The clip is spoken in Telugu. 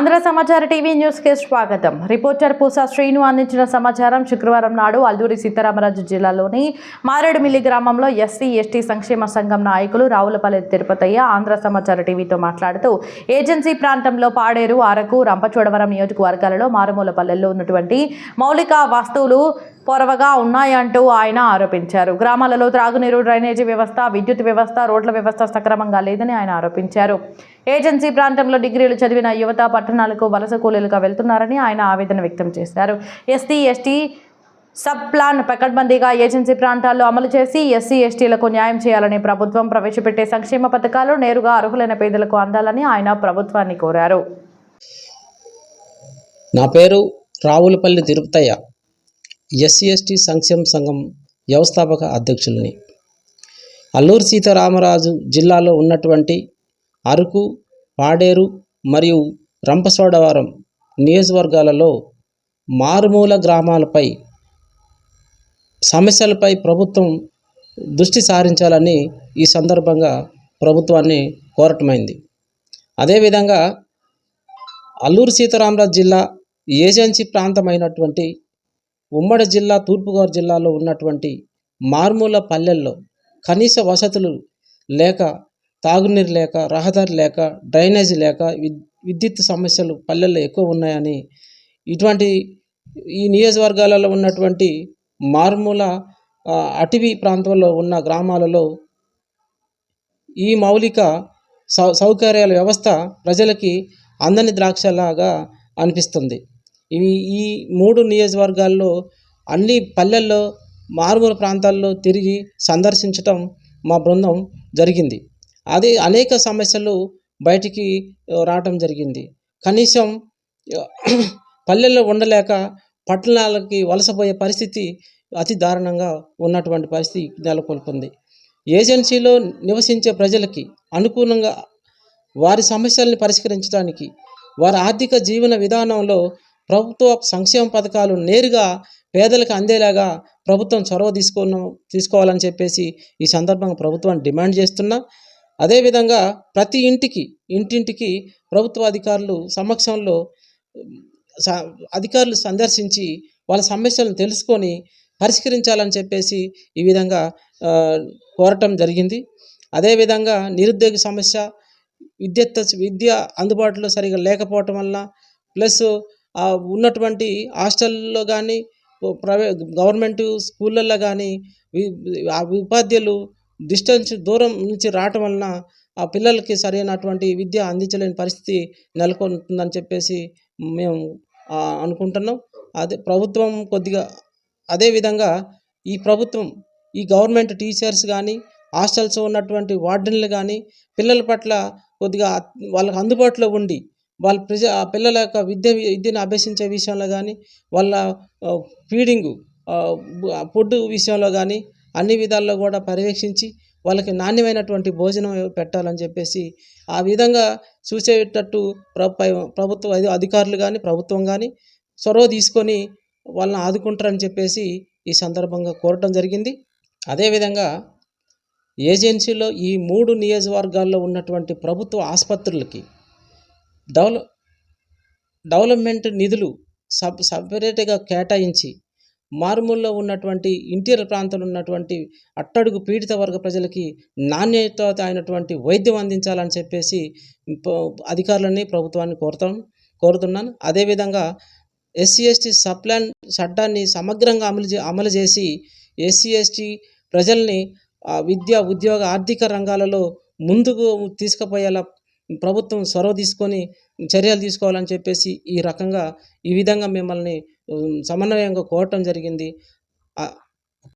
ఆంధ్ర సమాచార టీవీ న్యూస్కి స్వాగతం. రిపోర్టర్ పూసా శ్రీను అందించిన సమాచారం శుక్రవారం నాడు అల్లూరి సీతారామరాజు జిల్లాలోని మారేడుమిల్లి గ్రామంలో ఎస్సీ ఎస్టీ సంక్షేమ సంఘం నాయకులు రావులపల్లి తిరుపతయ్య ఆంధ్ర సమాచార టీవీతో మాట్లాడుతూ ఏజెన్సీ ప్రాంతంలో పాడేరు అరకు రంపచోడవరం నియోజకవర్గాలలో మారుమూల పల్లెల్లో ఉన్నటువంటి మౌలిక వస్తువులు పొరవగా ఉన్నాయంటూ ఆయన ఆరోపించారు. గ్రామాలలో త్రాగునీరు డ్రైనేజీ వ్యవస్థ విద్యుత్ వ్యవస్థ రోడ్ల వ్యవస్థ సక్రమంగా లేదని ఆయన ఆరోపించారు. ఏజెన్సీ ప్రాంతంలో డిగ్రీలు చదివిన యువత పట్టణాలకు వలస కూలీలుగా వెళ్తున్నారని ఆయన ఆవేదన వ్యక్తం చేశారు. ఎస్టీ ఎస్టీ సబ్ ప్లాన్ పకడ్బందీగా ఏజెన్సీ ప్రాంతాల్లో అమలు చేసి ఎస్సీ ఎస్టీలకు న్యాయం చేయాలని ప్రభుత్వం ప్రవేశపెట్టే సంక్షేమ పథకాలు నేరుగా అర్హులైన పేదలకు అందాలని ఆయన ప్రభుత్వాన్ని కోరారు. నా పేరు రావులపల్లి తిరుపతయ్య. ఎస్సీ ఎస్టీ సంక్షేమ సంఘం వ్యవస్థాపక అధ్యక్షుల్ని. అల్లూరు సీతారామరాజు జిల్లాలో ఉన్నటువంటి అరకు పాడేరు మరియు రంపసోడవరం నియోజకవర్గాలలో మారుమూల గ్రామాలపై సమస్యలపై ప్రభుత్వం దృష్టి సారించాలని ఈ సందర్భంగా ప్రభుత్వాన్ని కోరటమైంది. అదేవిధంగా అల్లూరు సీతారామరాజు జిల్లా ఏజెన్సీ ప్రాంతమైనటువంటి ఉమ్మడి జిల్లా తూర్పుగోదావరి జిల్లాలో ఉన్నటువంటి మార్మూల పల్లెల్లో కనీస వసతులు లేక తాగునీరు లేక రహదారి లేక డ్రైనేజీ లేక విద్యుత్ సమస్యలు పల్లెల్లో ఎక్కువ ఉన్నాయని ఇటువంటి ఈ నియోజకవర్గాలలో ఉన్నటువంటి మారుమూల అటవీ ప్రాంతంలో ఉన్న గ్రామాలలో ఈ మౌలిక సౌ సౌకర్యాల వ్యవస్థ ప్రజలకి అందని ద్రాక్షలాగా అనిపిస్తుంది. ఇవి ఈ మూడు నియోజకవర్గాల్లో అన్ని పల్లెల్లో మారుమూల ప్రాంతాల్లో తిరిగి సందర్శించటం మా బృందం జరిగింది. అది అనేక సమస్యలు బయటికి రావటం జరిగింది. కనీసం పల్లెల్లో ఉండలేక పట్టణాలకి వలసపోయే పరిస్థితి అతి దారుణంగా ఉన్నటువంటి పరిస్థితి నెలకొల్పింది. ఏజెన్సీలో నివసించే ప్రజలకి అనుకూలంగా వారి సమస్యల్ని పరిష్కరించడానికి వారి ఆర్థిక జీవన విధానంలో ప్రభుత్వ సంక్షేమ పథకాలు నేరుగా పేదలకు అందేలాగా ప్రభుత్వం చొరవ తీసుకున్న తీసుకోవాలని చెప్పేసి ఈ సందర్భంగా ప్రభుత్వాన్ని డిమాండ్ చేస్తున్నా. అదేవిధంగా ప్రతి ఇంటికి ఇంటింటికి ప్రభుత్వ అధికారులు సమక్షంలో అధికారులు సందర్శించి వాళ్ళ సమస్యలను తెలుసుకొని పరిష్కరించాలని చెప్పేసి ఈ విధంగా కోరటం జరిగింది. అదేవిధంగా నిరుద్యోగ సమస్య విద్యుత్ విద్య అందుబాటులో సరిగా లేకపోవటం వల్ల ప్లస్ ఉన్నటువంటి హాస్టల్లో కానీ ప్రైవేట్ గవర్నమెంట్ స్కూళ్ళల్లో కానీ ఉపాధ్యాయులు డిస్టెన్స్ దూరం నుంచి రావటం వలన ఆ పిల్లలకి సరైనటువంటి విద్య అందించలేని పరిస్థితి నెలకొంటుందని చెప్పేసి మేము అనుకుంటున్నాం. అదే ప్రభుత్వం కొద్దిగా అదేవిధంగా ఈ ప్రభుత్వం ఈ గవర్నమెంట్ టీచర్స్ కానీ హాస్టల్స్ ఉన్నటువంటి వార్డెన్లు కానీ పిల్లల పట్ల కొద్దిగా వాళ్ళకి అందుబాటులో ఉండి వాళ్ళ ప్రజ ఆ పిల్లల యొక్క విద్య విద్యను అభ్యసించే విషయంలో కానీ వాళ్ళ ఫీడింగు ఫుడ్ విషయంలో కానీ అన్ని విధాల్లో కూడా పర్యవేక్షించి వాళ్ళకి నాణ్యమైనటువంటి భోజనం పెట్టాలని చెప్పేసి ఆ విధంగా చూసేటట్టు ప్రభుత్వ అధికారులు కానీ ప్రభుత్వం కానీ చొరవ తీసుకొని వాళ్ళని ఆదుకుంటారని చెప్పేసి ఈ సందర్భంగా కోరటం జరిగింది. అదేవిధంగా ఏజెన్సీలో ఈ మూడు నియోజకవర్గాల్లో ఉన్నటువంటి ప్రభుత్వ ఆసుపత్రులకి డెవల డెవలప్మెంట్ నిధులు సబ్ సపరేట్గా కేటాయించి మారుమూలలో ఉన్నటువంటి ఇంటీరియర్ ప్రాంతంలో ఉన్నటువంటి అట్టడుగు పీడిత వర్గ ప్రజలకి నాణ్యత అయినటువంటి వైద్యం అందించాలని చెప్పేసి ప- అధికారులని ప్రభుత్వాన్ని కోరుతాం కోరుతున్నాను. అదేవిధంగా ఎస్సీ ఎస్టీ సప్లాన్ చట్టాన్ని సమగ్రంగా అమలు చే అమలు చేసి ఎస్సీ ఎస్టీ ప్రజల్ని విద్య ఉద్యోగ ఆర్థిక రంగాలలో ముందుకు తీసుకుపోయేలా ప్రభుత్వం చొరవ తీసుకొని చర్యలు తీసుకోవాలని చెప్పేసి ఈ రకంగా ఈ విధంగా మిమ్మల్ని సమన్వయంగా కోరటం జరిగింది.